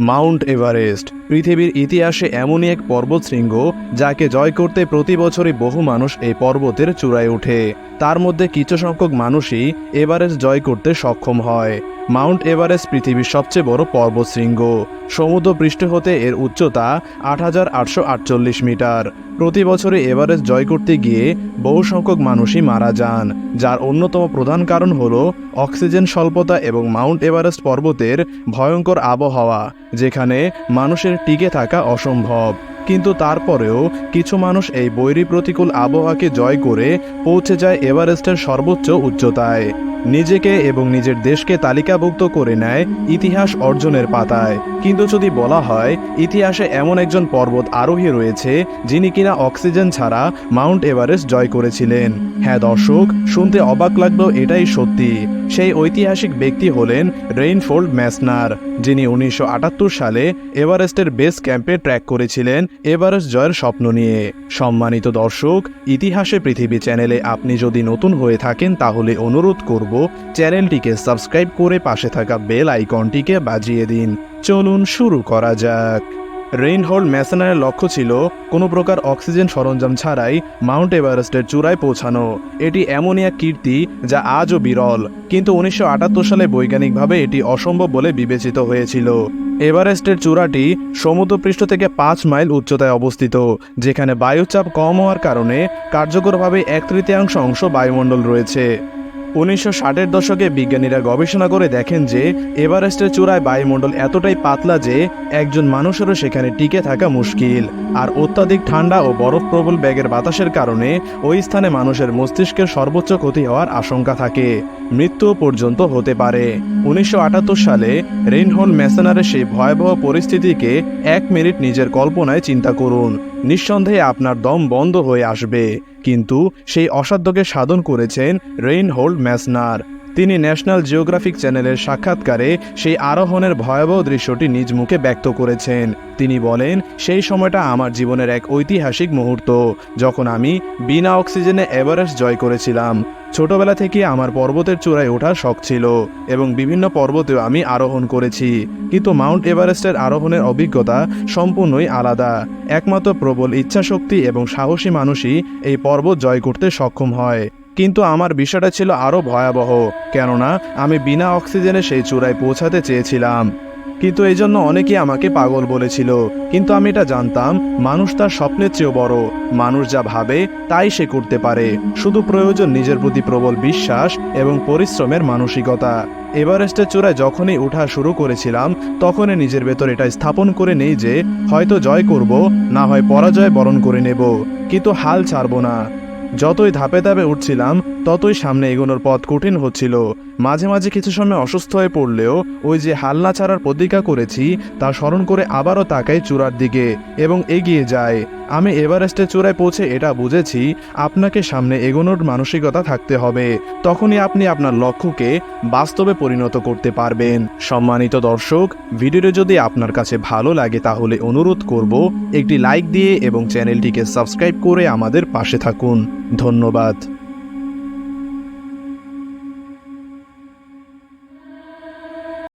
Mount Everest. পৃথিবীর ইতিহাসে এমনই এক পর্বতশৃঙ্গ যাকে জয় করতে প্রতি বছরই বহু মানুষ এই পর্বতের চূড়ায় ওঠে। তার মধ্যে কিছু সংখ্যক মানুষই এভারেস্ট জয় করতে সক্ষম হয়। মাউন্ট এভারেস্ট পৃথিবীর সবচেয়ে বড় পর্বতশৃঙ্গ। সমুদ্র পৃষ্ঠ হতে এর উচ্চতা আট হাজার আটশো আটচল্লিশ মিটার। প্রতি বছরে এভারেস্ট জয় করতে গিয়ে বহু সংখ্যক মানুষই মারা যান, যার অন্যতম প্রধান কারণ হল অক্সিজেন স্বল্পতা এবং মাউন্ট এভারেস্ট পর্বতের ভয়ঙ্কর আবহাওয়া, যেখানে মানুষের টিকে থাকা অসম্ভব। কিন্তু তারপরেও কিছু মানুষ এই বৈরী প্রতিকূল আবহাওয়াকে জয় করে পৌঁছে যায় এভারেস্টের সর্বোচ্চ উচ্চতায়। নিজেকে এবং নিজের দেশকে তালিকাভুক্ত করে নেয় ইতিহাস অর্জনের পাতায়। কিন্তু যদি বলা হয়, ইতিহাসে এমন একজন পর্বত আরোহী রয়েছে, যিনি কিনা অক্সিজেন ছাড়া মাউন্ট এভারেস্ট জয় করেছিলেন। হ্যাঁ দর্শক, শুনতে অবাক লাগলেও এটাই সত্যি। সেই ঐতিহাসিক ব্যক্তি হলেন রেইনফোল্ড ম্যাসনার। যিনি উনিশশো আটাত্তর সালে এভারেস্টের বেস ক্যাম্পে ট্র্যাক করেছিলেন এভারেস্ট জয়ের স্বপ্ন নিয়ে। সম্মানিত দর্শক, ইতিহাসে পৃথিবী চ্যানেলে আপনি যদি নতুন হয়ে থাকেন তাহলে অনুরোধ করব চ্যানেলটিকে সাবস্ক্রাইব করে পাশে থাকা বেল আইকনটিকে বাজিয়ে দিন। চলুন শুরু করা যাক। রেইনহোল্ড ম্যাসনারের লক্ষ্য ছিল কোনো প্রকার অক্সিজেন সরঞ্জাম ছাড়াই মাউন্ট এভারেস্টের চূড়ায় পৌঁছানো। এটি এমনই এক কীর্তি যা আজও বিরল, কিন্তু উনিশশো আটাত্তর সালে বৈজ্ঞানিকভাবে এটি অসম্ভব বলে বিবেচিত হয়েছিল। এভারেস্টের চূড়াটি সমুদ্রপৃষ্ঠ থেকে পাঁচ মাইল উচ্চতায় অবস্থিত, যেখানে বায়ুচাপ কম হওয়ার কারণে কার্যকরভাবে এক তৃতীয়াংশ অংশ বায়ুমণ্ডল রয়েছে। উনিশশো ষাটের দশকে বিজ্ঞানীরা গবেষণা করে দেখেন যে এভারেস্টের চূড়ায় বায়ুমণ্ডল এতটাই পাতলা যে একজন মানুষেরও সেখানে টিকে থাকা মুশকিল। আর অত্যাধিক ঠান্ডা ও বরফপ্রবল ব্যাগের বাতাসের কারণে ওই স্থানে মানুষের মস্তিষ্কের সর্বোচ্চ ক্ষতি হওয়ার আশঙ্কা থাকে। মৃত্যু পর্যন্ত হতে পারে। উনিশশো আটাত্তর সালে রেইনহোল ম্যাসেনারের সেই ভয়াবহ পরিস্থিতিকে এক মিনিট নিজের কল্পনায় চিন্তা করুন। নিঃসন্দেহে আপনার দম বন্ধ হয়ে আসবে। কিন্তু সেই অসাধ্যকে সাধন করেছেন রেইনহোল্ড ম্যাসনার তিনি ন্যাশনাল জিওগ্রাফিক চ্যানেলের সাক্ষাৎকারে সেই আরোহণের ভয়াবহ দৃশ্যটি নিজ মুখে ব্যক্ত করেছেন। তিনি বলেন, সেই সময়টা আমার জীবনের এক ঐতিহাসিক মুহূর্ত, যখন আমি বিনা অক্সিজেনে এভারেস্ট জয় করেছিলাম। ছোটবেলা থেকে আমার পর্বতের চূড়ায় ওঠার শখ ছিল এবং বিভিন্ন পর্বতেও আমি আরোহণ করেছি। কিন্তু মাউন্ট এভারেস্টের আরোহণের অভিজ্ঞতা সম্পূর্ণই আলাদা। একমাত্র প্রবল ইচ্ছাশক্তি এবং সাহসী মানুষই এই পর্বত জয় করতে সক্ষম হয়। কিন্তু আমার বিষয়টা ছিল আরও ভয়াবহ, কেননা আমি বিনা অক্সিজেনে সেই চূড়ায় পৌঁছাতে চেয়েছিলাম। কিন্তু এই জন্য অনেকেই আমাকে পাগল বলেছিল। কিন্তু আমি এটা জানতাম, মানুষ তার স্বপ্নের চেয়েও বড়। মানুষ যা ভাবে, তাই সে করতে পারে। শুধু প্রয়োজন নিজের প্রতি প্রবল বিশ্বাস এবং পরিশ্রমের মানসিকতা। এভারেস্টের চূড়ায় যখনই ওঠা শুরু করেছিলাম, তখনই নিজের ভেতর এটা স্থাপন করে নেই যে, হয়তো জয় করব, না হয় পরাজয় বরণ করে নেব। কিন্তু হাল ছাড়ব না। যতই ধাপে ধাপে উঠছিলাম ততই সামনে এগোনোর পথ কঠিন হচ্ছিল। মাঝে মাঝে কিছু সময় অসুস্থ হয়ে পড়লেও ওই যে হালনা ছাড়ার প্রতিজ্ঞা করেছি, তা স্মরণ করে আবারও তাকাই চূড়ার দিকে এবং এগিয়ে যায় আমি এভারেস্টের চূড়ায় পৌঁছে এটা বুঝেছি, আপনাকে সামনে এগোনোর মানসিকতা থাকতে হবে। তখনই আপনি আপনার লক্ষ্যকে বাস্তবে পরিণত করতে পারবেন। সম্মানিত দর্শক, ভিডিওটি যদি আপনার কাছে ভালো লাগে তাহলে অনুরোধ করব, একটি লাইক দিয়ে এবং চ্যানেলটিকে সাবস্ক্রাইব করে আমাদের পাশে থাকুন। ধন্যবাদ।